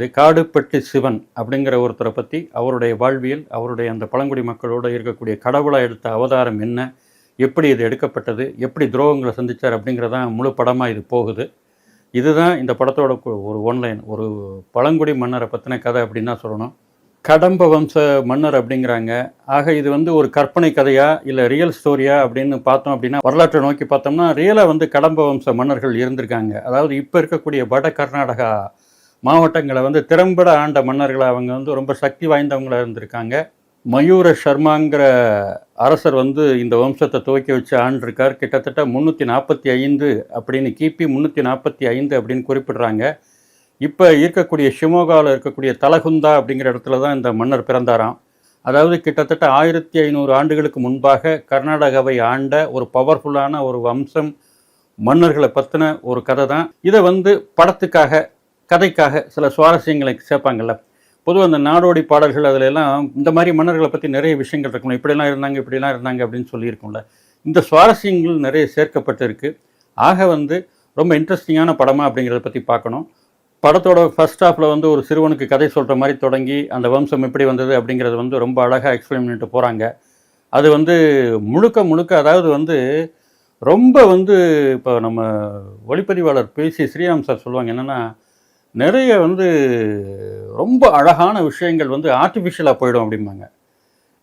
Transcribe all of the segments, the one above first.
இது காடுப்பட்டி சிவன் அப்படிங்கிற ஒருத்தரை பற்றி அவருடைய வாழ்வியல் அவருடைய அந்த பழங்குடி மக்களோடு இருக்கக்கூடிய கடவுளாக எடுத்த அவதாரம் என்ன எப்படி இது எடுக்கப்பட்டது எப்படி துரோகங்களை சந்திச்சார் அப்படிங்கிறதான் முழு படமாக இது போகுது. இதுதான் இந்த படத்தோட ஒரு ஒன்லைன் ஒரு பழங்குடி மன்னரை பற்றின கதை அப்படின்னு தான் சொல்லணும். கடம்ப வம்ச மன்னர் அப்படிங்கிறாங்க. ஆக இது வந்து ஒரு கற்பனை கதையா இல்லை ரியல் ஸ்டோரியா அப்படின்னு பார்த்தோம் அப்படின்னா வரலாற்றை நோக்கி பார்த்தோம்னா ரியலாக வந்து கடம்ப வம்ச மன்னர்கள் இருந்திருக்காங்க. அதாவது இப்போ இருக்கக்கூடிய வட கர்நாடகா மாவட்டங்களை வந்து திறம்பட ஆண்ட மன்னர்கள் அவங்க வந்து ரொம்ப சக்தி வாய்ந்தவங்களாக இருந்திருக்காங்க. மயூர சர்மாங்கிற அரசர் வந்து இந்த வம்சத்தை துவக்கி வச்சு ஆண்டிருக்கார். கிட்டத்தட்ட முந்நூற்றி நாற்பத்தி ஐந்து அப்படின்னு கிபி முந்நூற்றி நாற்பத்தி ஐந்து அப்படின்னு குறிப்பிடுறாங்க. இப்போ இருக்கக்கூடிய ஷிமோகாவில் இருக்கக்கூடிய தலகுந்தா அப்படிங்கிற இடத்துல தான் இந்த மன்னர் பிறந்தாராம். அதாவது கிட்டத்தட்ட ஆயிரத்தி ஐநூறு ஆண்டுகளுக்கு முன்பாக கர்நாடகாவை ஆண்ட ஒரு பவர்ஃபுல்லான ஒரு வம்சம் மன்னர்களை பற்றின ஒரு கதை தான். இதை வந்து படத்துக்காக கதைக்காக சில சுவாரஸ்யங்களை சேர்ப்பாங்கல்ல. பொதுவாக அந்த நாடோடி பாடல்கள் அதில் எல்லாம் இந்த மாதிரி மன்னர்களை பற்றி நிறைய விஷயங்கள் இருக்கணும் இப்படிலாம் இருந்தாங்க இப்படிலாம் இருந்தாங்க அப்படின்னு சொல்லியிருக்கோம்ல. இந்த சுவாரஸ்யங்கள் நிறைய சேர்க்கப்பட்டிருக்கு. ஆக வந்து ரொம்ப இன்ட்ரெஸ்டிங்கான படமா அப்படிங்கிறத பற்றி பார்க்கணும். படத்தோட ஃபர்ஸ்ட் ஹாஃபில் வந்து ஒரு சிறுவனுக்கு கதை சொல்கிற மாதிரி தொடங்கி அந்த வம்சம் எப்படி வந்தது அப்படிங்கிறது வந்து ரொம்ப அழகாக எக்ஸ்பிளைன் பண்ணிட்டு போகிறாங்க அது வந்து முழுக்க முழுக்க அதாவது வந்து ரொம்ப வந்து இப்போ நம்ம ஒளிப்பதிவாளர் பேசி ஸ்ரீராம் சார் சொல்லுவாங்க என்னென்னா நிறைய வந்து ரொம்ப அழகான விஷயங்கள் வந்து ஆர்டிஃபிஷியலாக போயிடும் அப்படிம்பாங்க.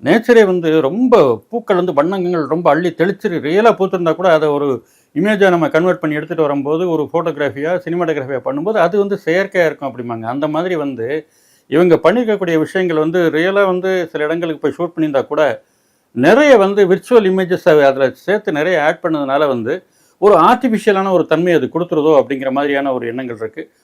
நேச்சரே வந்து ரொம்ப பூக்கள் வந்து வண்ணங்கள் ரொம்ப அள்ளி தெளிச்சு ரியலாக பூத்திருந்தா கூட அதை ஒரு இமேஜை நம்ம கன்வெர்ட் பண்ணி எடுத்துகிட்டு வரும்போது ஒரு ஃபோட்டோகிராஃபியாக சினிமாட்டோகிராஃபியாக பண்ணும்போது அது வந்து செயற்கையாக இருக்கும் அப்படிம்பாங்க. அந்த மாதிரி வந்து இவங்க பண்ணியிருக்கக்கூடிய விஷயங்கள் வந்து ரியலாக வந்து சில இடங்களுக்கு போய் ஷூட் பண்ணியிருந்தா கூட நிறைய வந்து விர்ச்சுவல் இமேஜஸ் அதில் சேர்த்து நிறைய ஆட் பண்ணதுனால வந்து ஒரு ஆர்டிஃபிஷியலான ஒரு தன்மை அது கொடுத்துருதோ அப்படிங்கிற மாதிரியான ஒரு எண்ணங்கள் இருக்குது